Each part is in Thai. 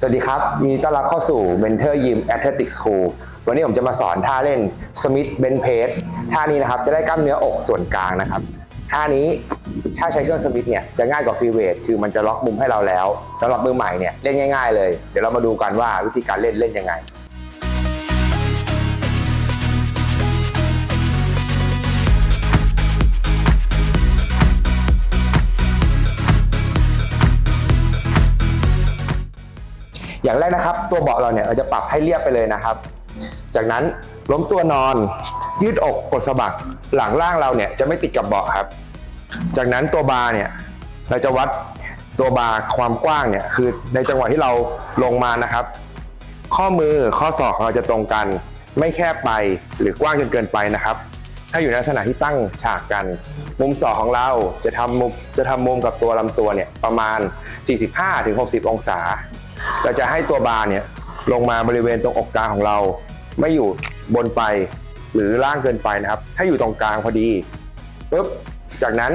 สวัสดีครับยินดีต้อนรับเข้าสู่ Mentor Gym Athletic School วันนี้ผมจะมาสอนท่าเล่น Smith Bench Press ท่านี้นะครับจะได้กล้ามเนื้ออกส่วนกลางนะครับ ท่านี้ถ้าใช้เครื่อง Smith เนี่ยจะง่ายกว่าฟรีเวทคือมันจะล็อกมุมให้เราแล้วสำหรับมือใหม่เนี่ยเล่นง่าย ๆ เลย เดี๋ยวเรามาดูกันว่าวิธีการเล่นเล่นยังไง อย่างแรกนะครับ ตัวเบาะเราเนี่ยเราจะปรับให้เรียบไปเลยนะครับ จากนั้นล้มตัวนอน ยืดอกกดสะบักหลังล่างเราเนี่ยจะไม่ติดกับเบาะครับ จากนั้นตัวบาร์เนี่ยเราจะวัดตัวบาร์ความกว้างเนี่ยคือในจังหวะที่เราลงมานะครับ ข้อมือข้อศอกเราจะตรงกัน ไม่แคบไปหรือกว้างจนเกินไปนะครับ ถ้าอยู่ในลักษณะที่ตั้งฉากกัน มุมศอกของเราจะทำมุมจะทำมุมกับตัวลำตัวเนี่ยประมาณ 45-60 องศา เราจะให้ตัวบาร์เนี่ยลงมาบริเวณตรงอกกลางของเรา ไม่อยู่บนไปหรือล่างเกินไปนะครับให้อยู่ตรงกลางพอดีปุ๊บจากนั้น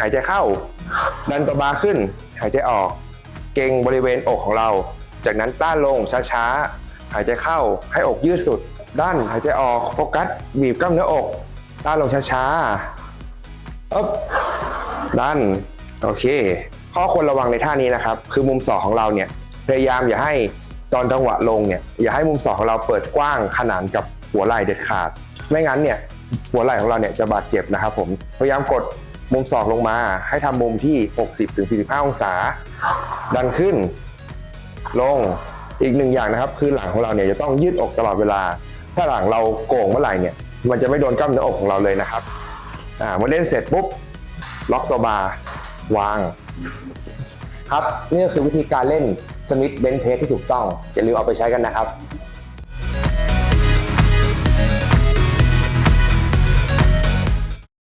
หายใจเข้า ดันตัวบาร์ขึ้น หายใจออก เกรงบริเวณอกของเรา จากนั้นต้านลงช้าๆหายใจเข้าให้อกยืดสุด ด้านหายใจออกโฟกัสบีบกล้ามเนื้ออกต้านลงช้าๆอ๊บด้านโอเค ข้อควรระวังในท่านี้นะครับ คือมุมศอกของเราเนี่ย พยายามอย่าให้ตอนจังหวะลงเนี่ยอย่าให้มุมศอกของเราเปิดกว้างขนานกับหัวไหล่เด็ดขาด ไม่งั้นเนี่ยหัวไหล่ของเราเนี่ยจะบาดเจ็บนะครับผมพยายามกดมุมศอกลงมา ให้ทำมุมที่ 60-45 องศา ดันขึ้น ลงอีกหนึ่งอย่างนะครับ คือหลังของเราเนี่ยจะต้องยืดอกตลอดเวลา ถ้าหลังเราโก่งเมื่อไหร่เนี่ย มันจะไม่โดนกล้ามเนื้ออกของเราเลยนะครับอ่าเมื่อเล่นเสร็จปุ๊บล็อกตัวบาร์วาง ครับนี่ก็คือวิธีการเล่น สมิธเบนเพสที่ถูกต้องอย่าลืมเอาไปใช้กันนะครับ